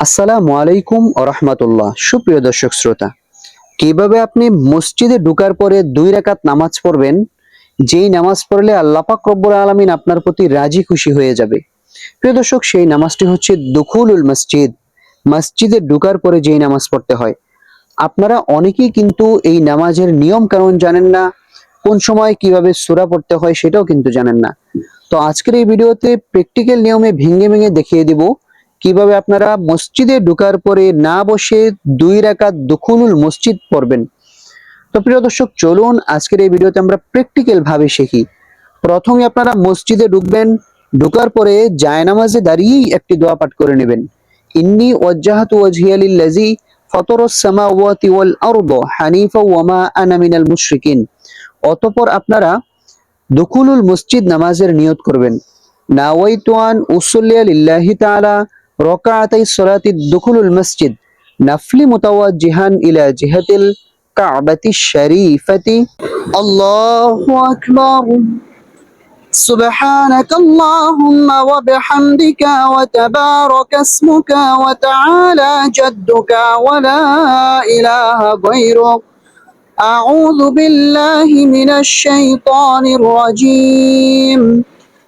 আসসালামু আলাইকুম রহমতুল্লাহ। সুপ্রিয় দর্শক শ্রোতা, কীভাবে আপনি মসজিদে ঢুকার পরে দুই রাকাত নামাজ পড়বেন? যেই নামাজ পড়লে আল্লাহ পাক রব্বুল আলামিন আপনার প্রতি রাজি খুশি হয়ে যাবে। প্রিয় দর্শক, সেই নামাজটি হচ্ছে দুখুলুল মসজিদ। মসজিদে ঢুকার পরে যেই নামাজ পড়তে হয়। আপনারা অনেকেই কিন্তু এই নামাজের নিয়ম কানুন জানেন না, কোন সময় কীভাবে সুরা পড়তে হয় সেটাও কিন্তু জানেন না। তো আজকের এই ভিডিওতে প্র্যাকটিক্যাল নিয়মে ভেঙে ভেঙে দেখিয়ে দিব কীভাবে আপনারা মসজিদে ঢোকার পরে না বসে দুই রাকাত দুখুলুল মসজিদ পড়বেন? তো প্রিয় দর্শক, চলুন আজকের এই ভিডিওতে আমরা প্র্যাকটিক্যাল ভাবে শিখি। প্রথমে আপনারা মসজিদে ঢুকবেন, ঢুকার পরে জায়নামাজে দাঁড়িয়েই একটি দোয়া পাঠ করে নেবেন। ইন্নি ওয়াজ্জাহাতু ওয়াজহিয়া লিল্লাযী ফাতারাস সামাওয়াতি ওয়াল আরদ হানিফা ওয়া মা আনা মিনাল মুশরিকিন। অতঃপর আপনারা দুখুলুল মসজিদ নামাজের নিয়ত করবেন। নাওয়াইতু আন উসল্লিয়া লিল্লাহি তাআলা ركعتي صلاة الدخول المسجد. نفل متوجها إلى جهة الكعبة الشريفة. الله أكبر. سبحانك اللهم وبحمدك وتبارك اسمك وتعالى جدك ولا إله غيرك. أعوذ بالله من الشيطان الرجيم.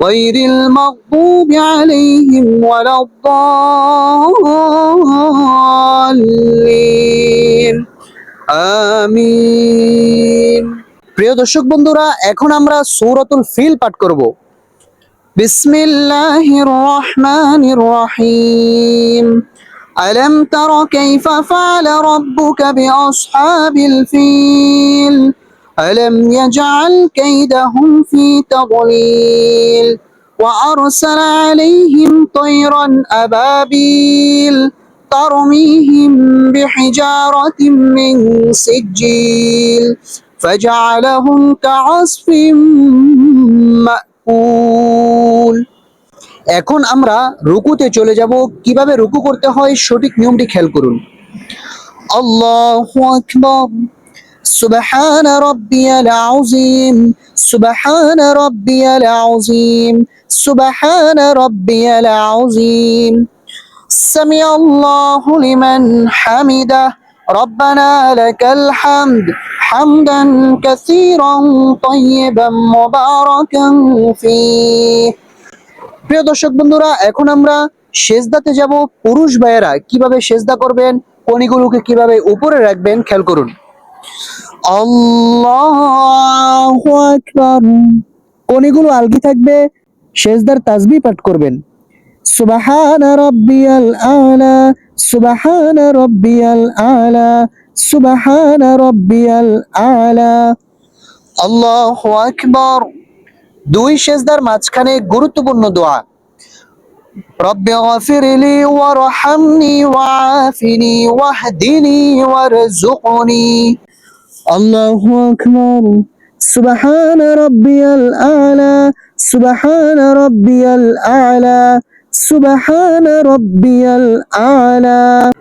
غير المغضوب عليهم ولا الضالين আমিন প্রিয় দর্শক বন্ধুরা এখন আমরা সূরাতুল ফিল পাঠ করব বিসমিল্লাহির রহমানির রহিম ألم تر كيف فعل ربك بأصحاب الفيل ألم يجعل كيدهم في تضليل وأرسل عليهم طيرا أبابيل ترميهم بحجارة من سجيل فجعلهم كعصف مأكول এখন আমরা রুকুতে চলে যাব কিভাবে রুকু করতে হয় সঠিক নিয়মটি খেয়াল করুন আল্লাহু আকবার سبحان ربي العظيم سبحان ربي العظيم سبحان ربي العظيم سمع الله لمن حمده ربنا لك الحمد حمدا كثيرا طيبا مباركا فيه প্রিয় দর্শক বন্ধুরা এখন আমরা সেজদাতে যাব পুরুষ ভাইয়েরা কিভাবে সেজদা করবেন কণিগুলোকে কিভাবে উপরে রাখবেন খেয়াল করুন কণিগুলো আলগি থাকবে, সেজদার তাসবিহ পাঠ করবেন। সুবহান রাব্বিয়াল আলা, সুবহান রাব্বিয়াল আলা, সুবহান রাব্বিয়াল আলা। আল্লাহু আকবার। দুই সেজদার মাঝখানে গুরুত্বপূর্ণ দোয়া। রব্বি গফিরলি ওয়ারহামনি ওয়াফিনি ওয়াহদিনি ওয়ারজুকনি আল্লাহু আকবার। সুবহান রাব্বিয়াল আলা, সুবহান রাব্বিয়াল আলা, সুবহান রাব্বিয়াল আলা।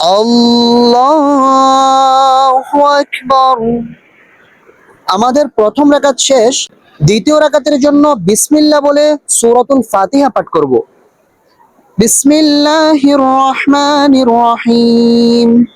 আল্লাহু আকবার। আমাদের প্রথম রাকাত শেষ, দ্বিতীয় রাকাতের জন্য বিসমিল্লাহ বলে সূরাতুল ফাতিহা পাঠ করব। বিসমিল্লাহির রহমানির রহিম।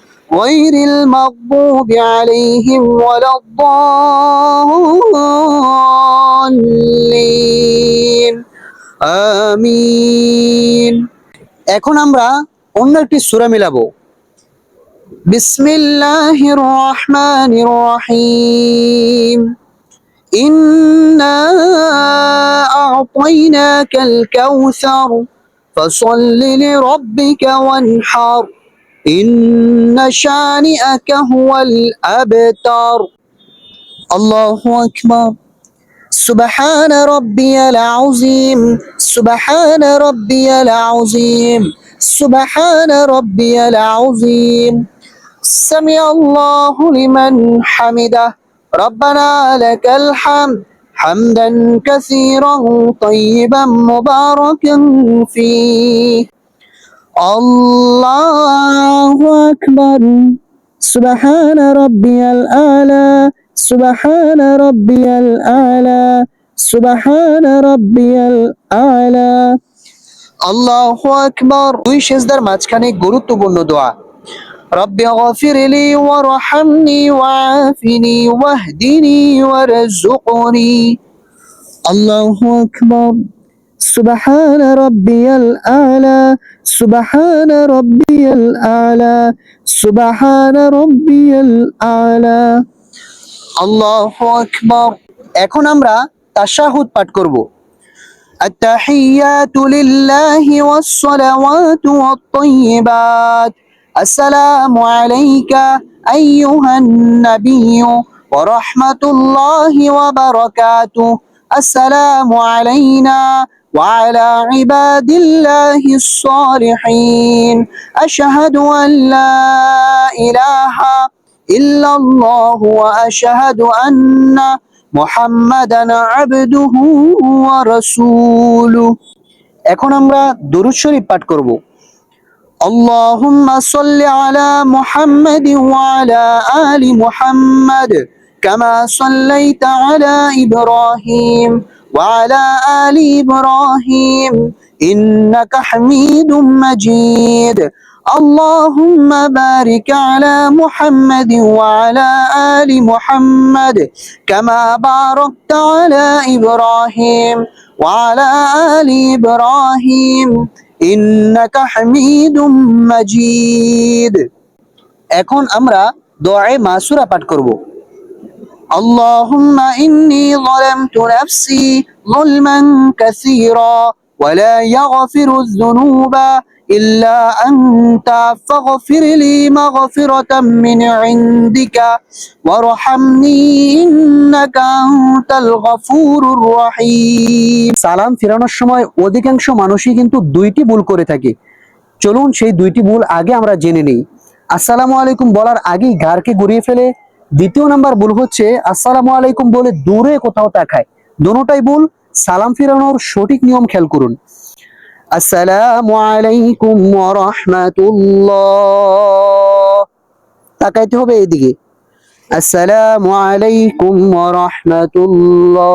غير المغضوب عليهم ولا الضالين آمين এখন আমরা অন্য একটি সূরা মিলাবো بسم الله الرحمن الرحيم إنا أعطيناك الكوثر فصل لربك وانحر إن شانئك هو الأبتر. الله أكبر. سبحان ربي العظيم. سبحان ربي العظيم. سبحان ربي العظيم. سمع الله لمن حمده. ربنا لك الحمد. حمدا كثيرا طيبا مباركا فيه. الله أكبر سبحان ربي الأعلى سبحان ربي الأعلى سبحان ربي الأعلى আল্লাহ আকবার দুই সেজদার মাঝখানে গুরুত্বপূর্ণ দোয়া রব্বি গফির লি ওয়ারহামনি ওয়াআফিনি ওয়াহদিনি ওয়ারযুকনি আল্লাহু আকবার سبحان ربي الأعلى سبحان ربي الأعلى سبحان ربي الأعلى আল্লাহ আকবার এখন আমরা তাশাহুদ পাঠ করব التحيات لله والصلوات والطيبات السلام عليك أيها النبي ورحمة الله وبركاته السلام علينا وعلى عباد الله الصالحين أشهد أن لا إله إلا الله وأشهد أن محمدا عبده ورسوله এখন আমরা দরুদ শরীফ পাঠ করব اللهم صل على محمد وعلى آل محمد كما صليت على إبراهيم وعلى آل إبراهيم إنك حميد مجيد اللهم بارك على محمد وعلى آل محمد كما باركت على إبراهيم وعلى آل إبراهيم إنك حميد مجيد এখন আমরা দোয়ায়ে মাসুরা পাঠ করব اللهم إني ظلمت نفسي ظلما كثيرا ولا يغفر الذنوب إلا أنت فاغفر لي مغفرة من عندك وارحمني إنك أنت الغفور الرحيم সালাম ফেরানোর সময় অধিকাংশ মানুষই কিন্তু দুইটি ভুল করে থাকে চলুন সেই দুইটি ভুল আগে আমরা জেনে নেই আসসালামু আলাইকুম বলার আগেই ঘাড়কে ঘুরিয়ে ফেলে দ্বিতীয় নাম্বার ভুল হচ্ছে, আসসালামু আলাইকুম বলে দূরে কোথাও তাকায়। দোনোটাই ভুল, সালাম ফিরানোর সঠিক নিয়ম খেয়াল করুন। আসসালামু আলাইকুম রাহমাতুল্লাহ। তাকাইতে হবে এদিকে আসসালামু আলাইকুম রাহমাতুল্লাহ।